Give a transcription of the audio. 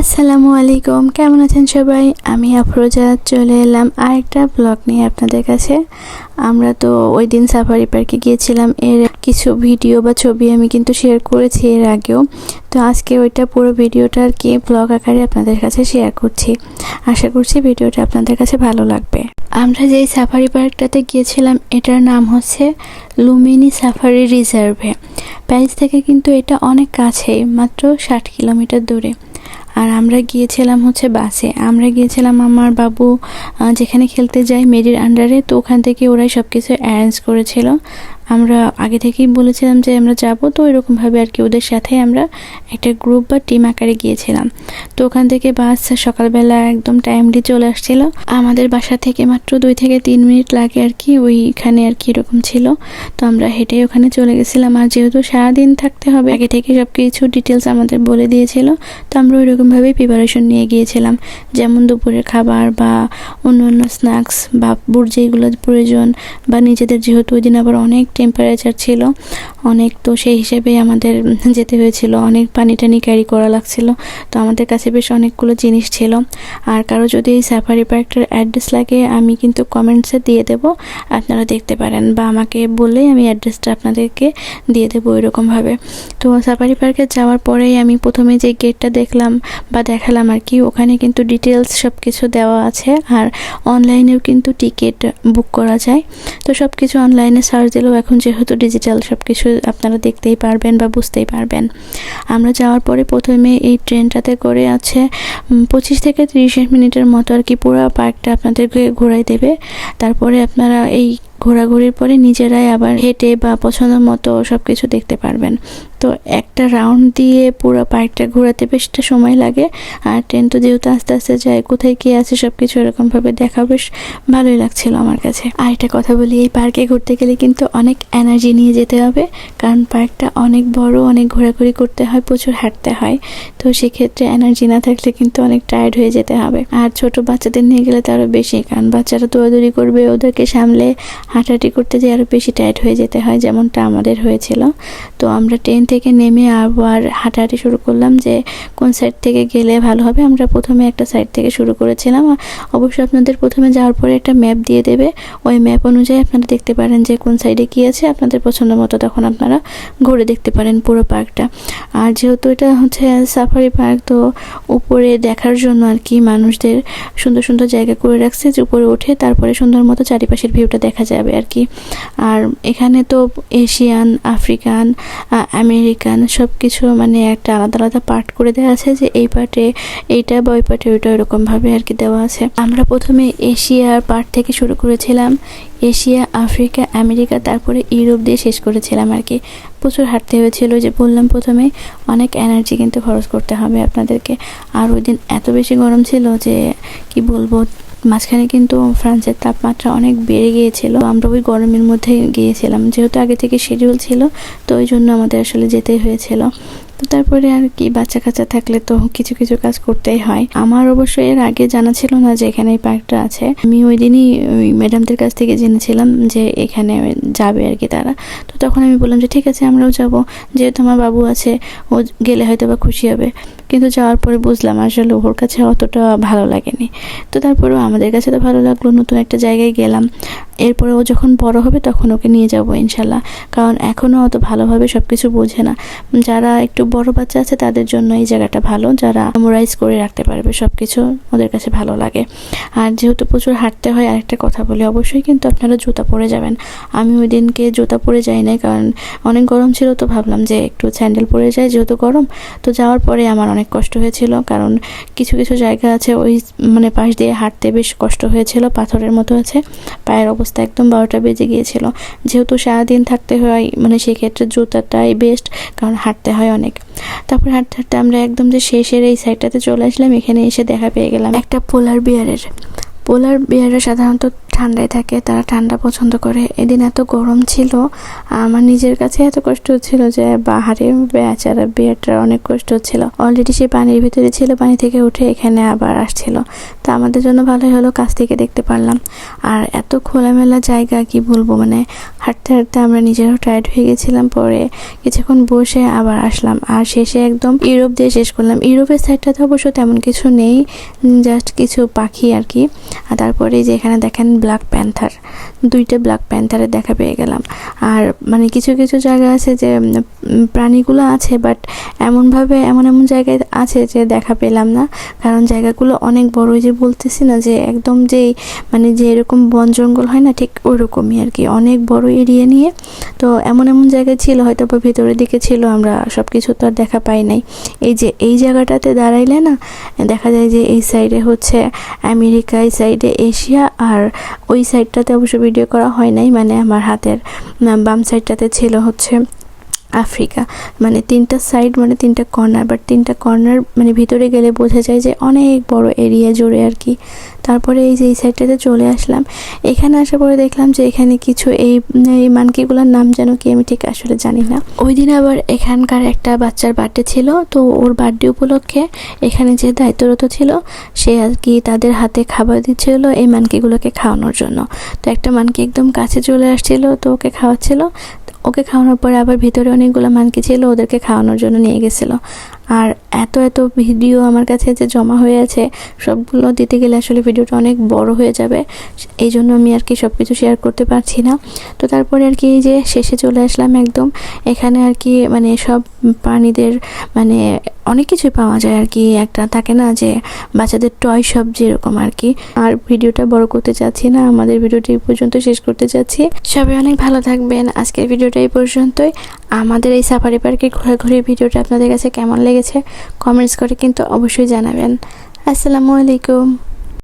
আসসালামু আলাইকুম। কেমন আছেন সবাই? আমি আফরোজা চলে এলাম আরেকটা ব্লগ নিয়ে আপনাদের কাছে। আমরা তো ওই দিন সাফারি পার্কে গিয়েছিলাম। এর কিছু ভিডিও বা ছবি আমি কিন্তু শেয়ার করেছি এর আগেও। তো আজকে ওইটা পুরো ভিডিওটা আর কি ব্লগ আকারে আপনাদের কাছে শেয়ার করছি। আশা করছি ভিডিওটা আপনাদের কাছে ভালো লাগবে। আমরা যেই সাফারি পার্কটাতে গিয়েছিলাম, এটার নাম হচ্ছে লুমিনি সাফারি রিজার্ভে প্যারিস থেকে কিন্তু এটা অনেক কাছেই, মাত্র ষাট কিলোমিটার দূরে। আর আমরা গিয়েছিলাম হচ্ছে বাসে। আমরা গিয়েছিলাম আমার বাবু যেখানে খেলতে যায় মেরির আন্ডারে তো ওখান থেকে ওরাই সব কিছু অ্যারেঞ্জ করেছিল। আমরা আগে থেকেই বলেছিলাম যে আমরা যাব, তো এরকমভাবে আর কি ওদের সাথে আমরা একটা গ্রুপ বা টিম আকারে গিয়েছিলাম। তো ওখান থেকে বাস সকালবেলা একদম টাইমলি চলে আসছিল। আমাদের বাসা থেকে মাত্র দুই থেকে তিন মিনিট লাগে আর কি, ওইখানে আর কি এরকম ছিল। তো আমরা হেঁটে ওখানে চলে গেছিলাম। আর যেহেতু সারাদিন থাকতে হবে, আগে থেকে সব কিছু ডিটেলস আমাদের বলে দিয়েছিল। তো আমরা ওইরকমভাবেই প্রিপারেশন নিয়ে গিয়েছিলাম। যেমন দুপুরের খাবার বা অন্য অন্য স্ন্যাক্স বা বুট প্রয়োজন বা নিজেদের, যেহেতু ওই দিন আবার অনেক টেম্পারেচার ছিল, অনেক তো সেই হিসেবে আমাদের যেতে হয়েছিল, অনেক পানি টানি ক্যারি করা লাগছিল, তো আমাদের কাছে বেশ অনেকগুলো জিনিস ছিল। আর কারও যদি এই সাফারি পার্কটার অ্যাড্রেস লাগে, আমি কিন্তু কমেন্টসে দিয়ে দেব, আপনারা দেখতে পারেন, বা আমাকে বললেই আমি অ্যাড্রেসটা আপনাদেরকে দিয়ে দেবো এরকমভাবে। তো সাফারি পার্কে যাওয়ার পরেই আমি প্রথমে যে গেটটা দেখলাম, বা দেখালাম আর কি, ওখানে কিন্তু ডিটেলস সব কিছু দেওয়া আছে, আর অনলাইনেও কিন্তু টিকিট বুক করা যায়। তো সব কিছু অনলাইনে সার্চ দিলেও এখন যেহেতু ডিজিটাল সব কিছু আপনারা দেখতেই পারবেন বা বুঝতেই পারবেন। আমরা যাওয়ার পরে প্রথমে এই ট্রেনটাতে করে আছে পঁচিশ থেকে তিরিশ মিনিটের মতো আর কি পুরো পার্কটা আপনাদেরকে ঘোরাই দেবে। তারপরে আপনারা এই ঘোরাঘুরির পরে নিজেরাই আবার হেঁটে বা পছন্দ মতো সব কিছু দেখতে পারবেন। তো একটা রাউন্ড দিয়ে পুরো পার্কটা ঘোরাতে বেশটা সময় লাগে। আর ট্রেন তো যেহেতু আস্তে আস্তে যায়, কোথায় কী আছে সব কিছু এরকমভাবে দেখা বেশ ভালোই লাগছিল আমার কাছে। আর একটা কথা বলি, এই পার্কে ঘুরতে গেলে কিন্তু অনেক এনার্জি নিয়ে যেতে হবে। কারণ পার্কটা অনেক বড়, অনেক ঘোরাঘুরি করতে হয়, প্রচুর হাঁটতে হয়। তো সেক্ষেত্রে এনার্জি না থাকলে কিন্তু অনেক টায়ার্ড হয়ে যেতে হবে। আর ছোট বাচ্চাদের নিয়ে গেলে তো আরও বেশি, কারণ বাচ্চারা দৌড়াদৌড়ি করবে ওদেরকে সামলে হাঁটাহাঁটি করতে যে আরও বেশি টায়ার্ড হয়ে যেতে হয়, যেমনটা আমাদের হয়েছিল। তো আমরা ট্রেন থেকে নেমে আবার হাঁটাহাঁটি শুরু করলাম যে কোন সাইড থেকে গেলে ভালো হবে। আমরা প্রথমে একটা সাইড থেকে শুরু করেছিলাম। আর অবশ্যই আপনাদের প্রথমে যাওয়ার পরে একটা ম্যাপ দিয়ে দেবে। ওই ম্যাপ অনুযায়ী আপনারা দেখতে পারেন যে কোন সাইডে কী আছে। আপনাদের পছন্দ মতো তখন আপনারা ঘুরে দেখতে পারেন পুরো পার্কটা আর যেহেতু এটা হচ্ছে সাফারি পার্ক তো উপরে দেখার জন্য আর কি মানুষদের সুন্দর সুন্দর জায়গা করে রাখছে যে উপরে উঠে তারপরে সুন্দর মতো চারিপাশের ভিউটা দেখা যাবে আর কি। আর এখানে তো এশিয়ান, আফ্রিকান আমেরিকান সব কিছু মানে একটা আলাদা আলাদা পার্ট করে দেওয়া আছে যে এই পার্টে এইটা বা ওই পার্টে ওইটা ওইরকমভাবে আর কি দেওয়া আছে। আমরা প্রথমে এশিয়ার পার্ট থেকে শুরু করেছিলাম। এশিয়া, আফ্রিকা, আমেরিকা, তারপরে ইউরোপ দিয়ে শেষ করেছিলাম আর কি। প্রচুর হাঁটতে হয়েছিল যে বললাম প্রথমে। অনেক এনার্জি কিন্তু খরচ করতে হবে আপনাদেরকে। আর ওই দিন এত বেশি গরম ছিল যে, কি বলব? মাঝখানে কিন্তু ফ্রান্সের তাপমাত্রা অনেক বেড়ে গিয়েছিল। আমরা ওই গরমের মধ্যে গিয়েছিলাম, যেহেতু আগে থেকে শিডিউল ছিল, তো ওই জন্য আমাদের আসলে যেতে হয়েছিল। তো তারপরে আর কি, বাচ্চা কাচ্চা থাকলে তো কিছু কিছু কাজ করতেই হয়। আমার অবশ্য এর আগে জানা ছিল না যে এখানে এই পার্কটা আছে। আমি ওই দিনই ওই ম্যাডামদের কাছ থেকে জেনেছিলাম যে এখানে যাবে আর কি তারা। তো তখন আমি বললাম যে ঠিক আছে, আমরাও যাব। যেহেতু আমার বাবু আছে, ও গেলে হয়তো বা খুশি হবে। কিন্তু যাওয়ার পরে বুঝলাম আসলে ওর কাছে অতটা ভালো লাগেনি। তো তারপরেও আমাদের কাছে তো ভালো লাগল, নতুন একটা জায়গায় গেলাম। এরপরে ও যখন বড় হবে তখন ওকে নিয়ে যাব ইনশাল্লাহ। কারণ এখনও অত ভালোভাবে সব কিছু বোঝে না। যারা একটু বড় বাচ্চা আছে তাদের জন্য এই জায়গাটা ভালো, যারা মেমোরাইজ করে রাখতে পারবে সব কিছু ওদের কাছে ভালো লাগে। আর যেহেতু প্রচুর হাঁটতে হয়, আরেকটা কথা বলি, অবশ্যই কিন্তু আপনারা জুতা পরে যাবেন। আমি ওই দিনকে জুতা পরে যাই নাই, কারণ অনেক গরম ছিল তো ভাবলাম যে একটু স্যান্ডেল পরে যাই, যেহেতু গরম। তো যাওয়ার পরে আমার অনেক কষ্ট হয়েছিল, কারণ কিছু কিছু জায়গা আছে ওই মানে পাশ দিয়ে হাঁটতে বেশ কষ্ট হয়েছিল, পাথরের মতো আছে, পায়ের অবস্থা একদম বারোটা বেজে গিয়েছিল। যেহেতু সারাদিন থাকতে হয় মানে সেক্ষেত্রে জুতাটাই বেস্ট কারণ হাঁটতে হয় অনেক। তারপর হাঁটতে হাঁটতে আমরা একদম যে শেষের এই সাইডটাতে চলে আসলাম, এখানে এসে দেখা পেয়ে গেলাম একটা পোলার বিয়ারের পোলার বিয়াররা সাধারণত ঠান্ডায় থাকে, তারা ঠান্ডা পছন্দ করে। এদিন এত গরম ছিল, আমার নিজের কাছে এত কষ্ট হচ্ছিল যে বাহারে বেচারা বিয়েটার অনেক কষ্ট হচ্ছিল। অলরেডি সে পানির ভিতরে ছিল, পানি থেকে উঠে এখানে আবার আসছিল। তা আমাদের জন্য ভালোই হলো কাছ থেকে দেখতে পারলাম। আর এত খোলামেলা জায়গা, কি বলব মানে হাঁটতে হাঁটতে আমরা নিজেরাও টায়ার্ড হয়ে গেছিলাম, পরে কিছুক্ষণ বসে আবার আসলাম। আর শেষে একদম ইউরোপ দিয়ে শেষ করলাম। ইউরোপের সাইডটাতে অবশ্য তেমন কিছু নেই জাস্ট কিছু পাখি আর কি। আর তারপরে যে এখানে দেখেন ব্ল্যাক প্যান্থার দুইটা ব্ল্যাক প্যান্থারের দেখা পেয়ে গেলাম। আর মানে কিছু কিছু জায়গা আছে যে প্রাণীগুলো আছে বাট এমনভাবে এমন এমন জায়গায় আছে যে দেখা পেলাম না। কারণ জায়গাগুলো অনেক বড় যে বলতেছি না যে, একদম যেই মানে যে এরকম বন জঙ্গল হয় না, ঠিক ওরকমই আর কি। অনেক বড় এরিয়া নিয়ে। তো এমন এমন জায়গায় ছিল হয়তো বা ভিতরের দিকে ছিল, আমরা সব কিছু তো আর দেখা পাই নাই। এই যে, এই জায়গাটাতে দাঁড়াইলে না, দেখা যায় যে এই সাইডে হচ্ছে আমেরিকা এই সাইডে এশিয়া আর ওই সাইডটাতে অবশ্য ভিডিও করা হয় নাই মানে আমার হাতের বাম সাইডটাতে ছিল হচ্ছে আফ্রিকা। মানে তিনটা সাইড মানে তিনটা কর্নার বাট তিনটা কর্নার মানে ভিতরে গেলে বোঝা যায় যে অনেক বড় এরিয়া জুড়ে আর কি। তারপরে এই যে এই সাইডটাতে চলে আসলাম। এখানে আসার পরে দেখলাম যে এখানে কিছু এই এই মানকিগুলোর নাম যেন কি আমি ঠিক আসলে জানি না। ওই দিন আবার এখানকার একটা বাচ্চার বার্থডে ছিল, তো ওর বার্থডে উপলক্ষে এখানে যে দায়িত্বরত ছিল, সে আর কি তাদের হাতে খাবার দিচ্ছিল এই মানকিগুলোকে খাওয়ানোর জন্য। তো একটা মানকি একদম কাছে চলে আসছিল, তো ওকে খাওয়াচ্ছিল। ওকে খাওয়ানোর পরে আবার ভিতরে অনেকগুলো মানকি ছিল ওদেরকে খাওয়ানোর জন্য নিয়ে গেছিল। আর এত এত ভিডিও আমার কাছে যে জমা হয়ে আছে, সবগুলো দিতে গেলে আসলে ভিডিওটা অনেক বড় হয়ে যাবে। এই জন্য আমি আর কি সব কিছু শেয়ার করতে পারছি না। তো তারপরে আর কি এই যে শেষে চলে আসলাম একদম। এখানে আর কি মানে সব প্রাণীদের মানে অনেক কিছুই পাওয়া যায় আর কি। একটা থাকে না যে বাচ্চাদের টয় সব যেরকম আর কি। আর ভিডিওটা বড় করতে চাচ্ছি না, আমাদের ভিডিওটি পর্যন্ত শেষ করতে চাচ্ছি। সবাই অনেক ভালো থাকবেন। আজকের ভিডিওটা এই পর্যন্তই। আমাদের এই সাফারি পার্কের ঘোরাঘুরি ভিডিওটা আপনাদের কাছে কেমন লেগেছে? কমেন্টস করে কিন্তু অবশ্যই জানাবেন। আসসালামু আলাইকুম।